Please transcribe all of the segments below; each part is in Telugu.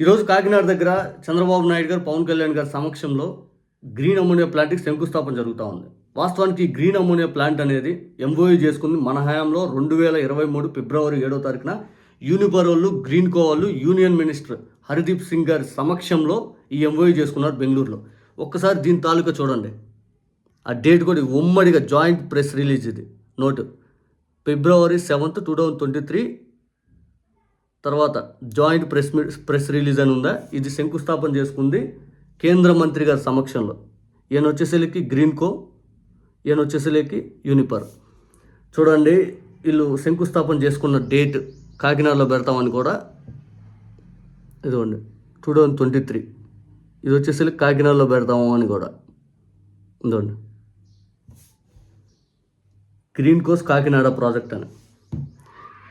ఈరోజు కాకినాడ దగ్గర చంద్రబాబు నాయుడు గారు పవన్ కళ్యాణ్ గారి సమక్షంలో గ్రీన్ అమోనియా ప్లాంట్కి శంకుస్థాపన జరుగుతూ ఉంది. వాస్తవానికి ఈ గ్రీన్ అమోనియా ప్లాంట్ అనేది ఎంఓయూ చేసుకుంది. మన హయాంలో రెండు వేల ఇరవై మూడు ఫిబ్రవరి ఏడో తారీఖున యూనిపర్ వాళ్ళు గ్రీన్ కో వాళ్ళు యూనియన్ మినిస్టర్ హరిదీప్ సింగ్ గారి సమక్షంలో ఈ ఎంఓయూ చేసుకున్నారు బెంగళూరులో. ఒక్కసారి దీని తాలూకా చూడండి. ఆ డేట్ కూడా ఉమ్మడిగా జాయింట్ ప్రెస్ రిలీజ్ ఇది. Note. February seventh two thousand twenty three తర్వాత జాయింట్ ప్రెస్ మీ ప్రెస్ రిలీజ్ అని ఉందా? ఇది శంకుస్థాపన చేసుకుంది కేంద్ర మంత్రి గారి సమక్షంలో. ఈయన వచ్చేసరికి గ్రీన్కో ఈయన వచ్చేసరికి యూనిపర్. చూడండి వీళ్ళు శంకుస్థాపన చేసుకున్న డేట్ కాకినాడలో పెడతామని కూడా ఇదిగోండి టూ థౌజండ్ ట్వంటీ త్రీ. ఇది వచ్చేసరికి కాకినాడలో పెడతాము అని కూడా. ఇదిగోండి. గ్రీన్ కోస్ కాకినాడ ప్రాజెక్ట్ అని.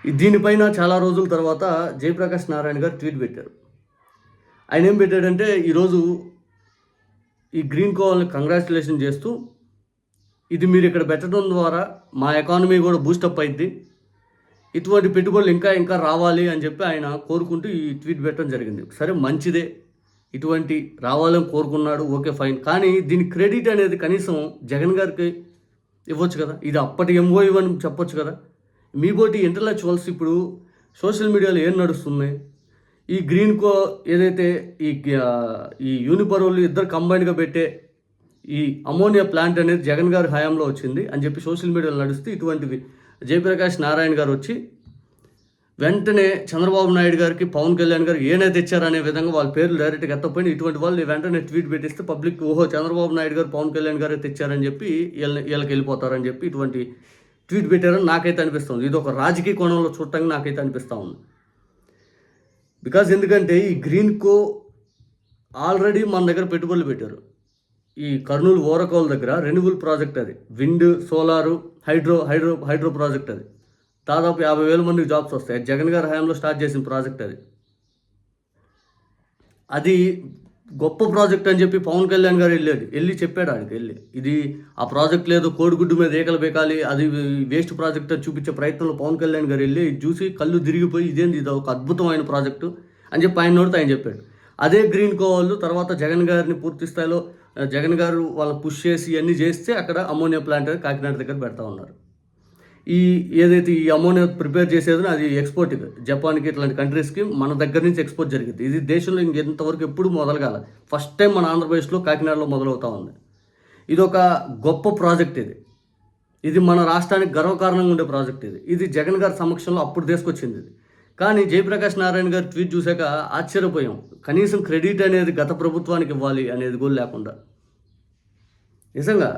దీనిపైన చాలా రోజుల తర్వాత జయప్రకాష్ నారాయణ గారు ట్వీట్ పెట్టారు. ఆయన ఏం పెట్టాడంటే ఈరోజు ఈ గ్రీన్ కోవాలని కంగ్రాచులేషన్ చేస్తూ ఇది మీరు ఇక్కడ పెట్టడం ద్వారా మా ఎకానమీ కూడా బూస్టప్ అయింది ఇటువంటి పెట్టుబడులు ఇంకా ఇంకా రావాలి అని చెప్పి ఆయన కోరుకుంటూ ఈ ట్వీట్ పెట్టడం జరిగింది. సరే మంచిదే ఇటువంటి రావాలని కోరుకున్నాడు ఓకే ఫైన్. కానీ దీని క్రెడిట్ అనేది కనీసం జగన్ గారికి ఇవ్వచ్చు కదా? ఇది అప్పటి ఎంఓ అని చెప్పొచ్చు కదా? మీ బోటి ఇంటలెక్చువల్స్ ఇప్పుడు సోషల్ మీడియాలో ఏం నడుస్తున్నాయి? ఈ గ్రీన్ కో ఏదైతే ఈ ఈ యూనిపర్ వాళ్ళు ఇద్దరు కంబైన్గా పెట్టే ఈ అమోనియా ప్లాంట్ అనేది జగన్ గారి హయాంలో వచ్చింది అని చెప్పి సోషల్ మీడియాలో నడుస్తూ ఇటువంటివి. జయప్రకాష్ నారాయణ గారు వచ్చి వెంటనే చంద్రబాబు నాయుడు గారికి పవన్ కళ్యాణ్ గారు ఏనే తెచ్చారనే విధంగా వాళ్ళ పేర్లు డైరెక్ట్గా ఎత్తపోయిన ఇటువంటి వాళ్ళు వెంటనే ట్వీట్ పెట్టిస్తే పబ్లిక్ ఓహో చంద్రబాబు నాయుడు గారు పవన్ కళ్యాణ్ గారే తెచ్చారని చెప్పి వీళ్ళకి వెళ్ళిపోతారని చెప్పి ఇటువంటి ట్వీట్ పెట్టారని నాకైతే అనిపిస్తుంది ఇది ఒక రాజకీయ కోణంలో చూడటానికి నాకైతే అనిపిస్తూ ఉంది. బికాజ్ ఎందుకంటే ఈ గ్రీన్ కో ఆల్రెడీ మన దగ్గర పెట్టుబడులు పెట్టారు. ఈ కర్నూలు ఓరకోల్ దగ్గర రెన్యూబుల్ ప్రాజెక్ట్ అది. Wind solar hydro hydro hydro project అది. దాదాపు యాభై వేల మందికి జాబ్స్ వస్తాయి. జగన్ గారి హయాంలో స్టార్ట్ చేసిన ప్రాజెక్ట్ అది. అది గొప్ప ప్రాజెక్ట్ అని చెప్పి పవన్ కళ్యాణ్ గారు వెళ్ళాడు. వెళ్ళి చెప్పాడు ఆయనకి వెళ్ళి. ఇది ఆ ప్రాజెక్ట్ లేదు కోడిగుడ్డు మీద ఏకలు బేకాలి అది వేస్ట్ ప్రాజెక్ట్ అని చూపించే ప్రయత్నంలో పవన్ కళ్యాణ్ గారు వెళ్ళి చూసి కళ్ళు తిరిగిపోయి ఇదేంది ఇది ఒక అద్భుతమైన ప్రాజెక్టు అని చెప్పి ఆయన నోడితే ఆయన చెప్పాడు. అదే గ్రీన్ కో వాళ్ళు తర్వాత జగన్ గారిని పూర్తి స్థాయిలో జగన్ గారు వాళ్ళని పుష్ చేసి ఇవన్నీ చేస్తే అక్కడ అమోనియా ప్లాంట్ కాకినాడ దగ్గర పెడతా ఉన్నారు. ఈ ఏదైతే ఈ అమోనియా ప్రిపేర్ చేసేదో అది ఎక్స్పోర్ట్ జపాన్కి ఇట్లాంటి కంట్రీస్కి మన దగ్గర నుంచి ఎక్స్పోర్ట్ జరిగింది. ఇది దేశంలో ఇంకెంతవరకు ఎప్పుడు మొదలగాల. ఫస్ట్ టైం మన ఆంధ్రప్రదేశ్లో కాకినాడలో మొదలవుతా ఉంది. ఇది ఒక గొప్ప ప్రాజెక్ట్ ఇది. ఇది మన రాష్ట్రానికి గర్వకారణంగా ఉండే ప్రాజెక్ట్ ఇది. ఇది జగన్ గారి సమక్షంలో అప్పుడు తీసుకొచ్చింది ఇది. కానీ జయప్రకాష్ నారాయణ గారు ట్వీట్ చూశాక ఆశ్చర్యపోయాం. కనీసం క్రెడిట్ అనేది గత ప్రభుత్వానికి ఇవ్వాలి అనేది కూడా లేకుండా. నిజంగా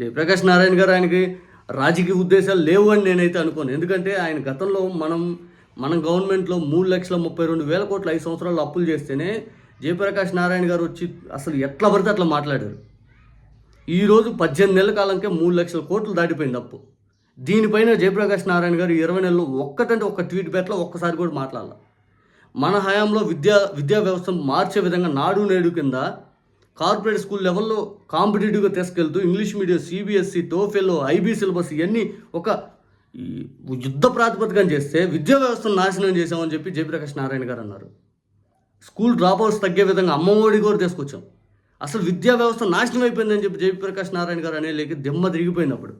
జయప్రకాష్ నారాయణ గారు ఆయనకి రాజకీయ ఉద్దేశాలు లేవు అని నేనైతే అనుకోను. ఎందుకంటే ఆయన గతంలో మనం మన గవర్నమెంట్లో మూడు లక్షల ముప్పై రెండు వేల కోట్ల ఐదు సంవత్సరాలు అప్పులు చేస్తేనే జయప్రకాష్ నారాయణ గారు వచ్చి అసలు ఎట్లా పడితే అట్లా మాట్లాడారు. ఈరోజు పద్దెనిమిది నెలల కాలంకే మూడు లక్షల కోట్లు దాటిపోయింది అప్పు. దీనిపైన జయప్రకాష్ నారాయణ గారు ఇరవై నెలలు ఒక్కటంటే ఒక్క ట్వీట్ పెట్టలో ఒక్కసారి కూడా మాట్లాడాలి. మన హయాంలో విద్యా విద్యా వ్యవస్థను మార్చే విధంగా నాడు నేడు కింద కార్పొరేట్ స్కూల్ లెవెల్లో కాంపిటేటివ్గా తీసుకెళ్తూ English medium CBSE TOEFL IB syllabus ఇవన్నీ ఒక ఈ యుద్ధ ప్రాతిపదికన చేస్తే విద్యా వ్యవస్థను నాశనం చేశామని చెప్పి జయప్రకాష్ నారాయణ గారు అన్నారు. స్కూల్ డ్రాప్ అవుట్స్ తగ్గే విధంగా అమ్మఒడి కూడా తీసుకొచ్చాం. అసలు విద్యా వ్యవస్థ నాశనం అయిపోయిందని చెప్పి జయప్రకాష్ నారాయణ గారు అనే లేక దిమ్మ తిరిగిపోయినప్పుడు.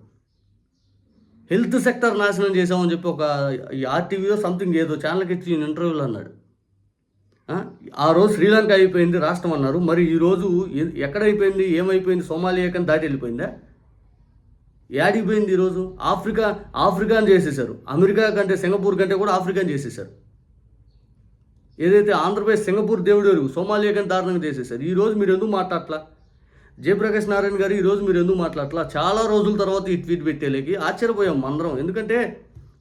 హెల్త్ సెక్టర్ నాశనం చేశామని చెప్పి ఒక ఈ ఆర్టీవీలో సంథింగ్ ఏదో ఛానల్కి ఇచ్చి ఇంటర్వ్యూలో అన్నాడు. ఆ? రోజు శ్రీలంక అయిపోయింది రాష్ట్రం అన్నారు. మరి ఈ రోజు ఎక్కడ అయిపోయింది ఏమైపోయింది సోమాలియా కానీ దాటి వెళ్ళిపోయిందా? ఏడిపోయింది ఈరోజు ఆఫ్రికా ఆఫ్రికాని చేసేసారు అమెరికా కంటే సింగపూర్ కంటే కూడా ఆఫ్రికాని చేసేసారు ఏదైతే ఆంధ్రప్రదేశ్ సింగపూర్ దేవుడు ఎరుగు సోమాలియా కానీ దారుణంగా చేసేసారు ఈరోజు మీరు ఎందుకు మాట్లాడట్లా? జయప్రకాష్ నారాయణ గారు ఈరోజు మీరు ఎందుకు మాట్లాడట్లా? చాలా రోజుల తర్వాత ఈ ట్వీట్ పెట్టేలేకి ఆశ్చర్యపోయాం అందరం. ఎందుకంటే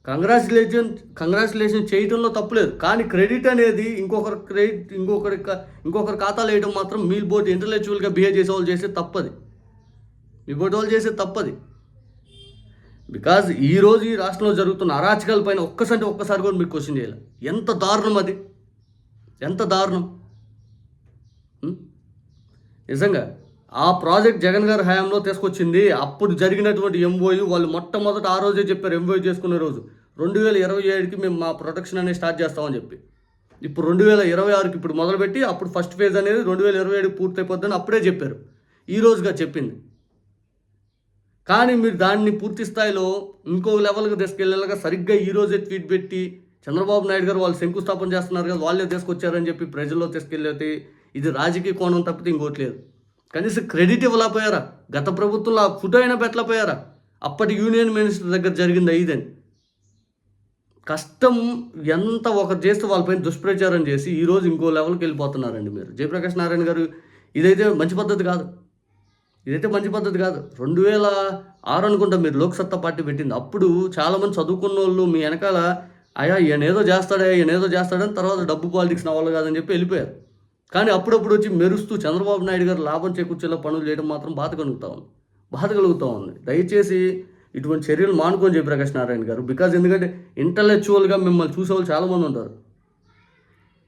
కంగ్రాచులేషన్ కంగ్రాచులేషన్ చేయటంలో తప్పులేదు కానీ క్రెడిట్ అనేది ఇంకొకరి క్రెడిట్ ఇంకొకరి ఇంకొకరి ఖాతాలో వేయడం మాత్రం మీ బోర్డు ఇంటలెక్చువల్గా బిహేవ్ చేసే వాళ్ళు చేసే తప్పది. మీ బోర్డు వాళ్ళు చేసే తప్పది. బికాజ్ ఈరోజు ఈ రాష్ట్రంలో జరుగుతున్న అరాచకాల పైన ఒక్కసారి ఒక్కసారి కూడా మీరు క్వశ్చన్ చేయాలి. ఎంత దారుణం అది? ఎంత దారుణం? నిజంగా ఆ ప్రాజెక్ట్ జగన్ గారి హయాంలో తీసుకొచ్చింది. అప్పుడు జరిగినటువంటి ఎంఓయు వాళ్ళు మొట్టమొదట ఆ రోజే చెప్పారు ఎంఓయు చేసుకునే రోజు. రెండు వేల ఇరవై ఏడుకి మేము మా ప్రొటెక్షన్ అనేది స్టార్ట్ చేస్తామని చెప్పి. ఇప్పుడు రెండు వేల ఇరవై ఆరుకి ఇప్పుడు మొదలుపెట్టి అప్పుడు ఫస్ట్ ఫేజ్ అనేది రెండు వేల ఇరవై ఏడు పూర్తయిపోద్దని అప్పుడే చెప్పారు. ఈ రోజుగా చెప్పింది. కానీ మీరు దాన్ని పూర్తి స్థాయిలో ఇంకో లెవెల్కి తీసుకెళ్ళేలాగా సరిగ్గా ఈ రోజే ట్వీట్ పెట్టి చంద్రబాబు నాయుడు గారు వాళ్ళు శంకుస్థాపన చేస్తున్నారు కదా వాళ్ళే తీసుకొచ్చారని చెప్పి ప్రజల్లో తీసుకెళ్ళేది. ఇది రాజకీయ కోణం తప్పితే ఇంకోటి లేదు. కనీసం క్రెడిట్ ఇవ్వలేకపోయారా? గత ప్రభుత్వంలో ఆ ఫోటో అయినా పెట్టలేకపోయారా? అప్పటి యూనియన్ మినిస్టర్ దగ్గర జరిగింది ఐదని కష్టం ఎంత ఒక చేస్తే వాళ్ళపైన దుష్ప్రచారం చేసి ఈరోజు ఇంకో లెవెల్కి వెళ్ళిపోతున్నారండి మీరు. జయప్రకాష్ నారాయణ గారు ఇదైతే మంచి పద్ధతి కాదు. ఇదైతే మంచి పద్ధతి కాదు. రెండు వేల ఆరు అనుకుంటా మీరు లోక్సత్తా పార్టీ పెట్టింది. అప్పుడు చాలామంది చదువుకున్న వాళ్ళు మీ వెనకాల అయ్యా ఈయన ఏదో చేస్తాడే ఈయన ఏదో చేస్తాడని తర్వాత డబ్బు పాలిటిక్స్ నా వాళ్ళు కాదని చెప్పి వెళ్ళిపోయారు. కానీ అప్పుడప్పుడు వచ్చి మెరుస్తూ చంద్రబాబు నాయుడు గారు లాభం చేకూర్చేలా పనులు చేయడం మాత్రం బాధ కలుగుతూ ఉంది. బాధ కలుగుతూ ఉంది. దయచేసి ఇటువంటి చర్యలు మానుకొని జయప్రకాష్ నారాయణ గారు. బికాజ్ ఎందుకంటే ఇంటలెక్చువల్గా మిమ్మల్ని చూసేవాళ్ళు చాలామంది ఉంటారు.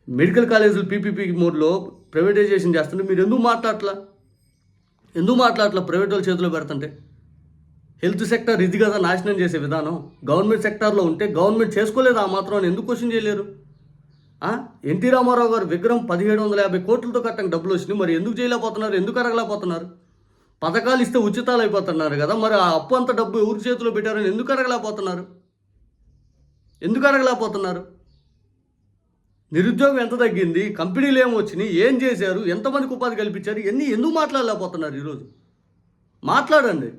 మెడికల్ కాలేజీలు పీపీపీ మోడ్లో ప్రైవేటైజేషన్ చేస్తుంటే మీరు ఎందుకు మాట్లాడట్లా? ఎందుకు మాట్లాడట్లా ప్రైవేట్ వాళ్ళ చేతిలో పెడుతుంటే? హెల్త్ సెక్టర్ ఇది కదా నాశనం చేసే విధానం. గవర్నమెంట్ సెక్టార్లో ఉంటే గవర్నమెంట్ చేసుకోలేదు ఆ మాత్రం అని ఎందుకు క్వశ్చన్ చేయలేరు? ఎన్టీ రామారావు గారు విగ్రహం పదిహేడు వందల యాభై కోట్లతో కట్టంగా డబ్బులు వచ్చినాయి. మరి ఎందుకు చేయలేకపోతున్నారు? ఎందుకు అడగలేకపోతున్నారు పథకాలు ఇస్తే ఉచితాలు అయిపోతున్నారు కదా. మరి ఆ అప్పు అంత డబ్బు ఎవరి చేతిలో పెట్టారని ఎందుకు అడగలేకపోతున్నారు ఎందుకు అడగలేకపోతున్నారు నిరుద్యోగం ఎంత తగ్గింది? కంపెనీలు ఏమి వచ్చినాయి? ఏం చేశారు? ఎంతమందికి ఉపాధి కల్పించారు? ఇవన్నీ ఎందుకు మాట్లాడలేకపోతున్నారు ఈరోజు? మాట్లాడండి.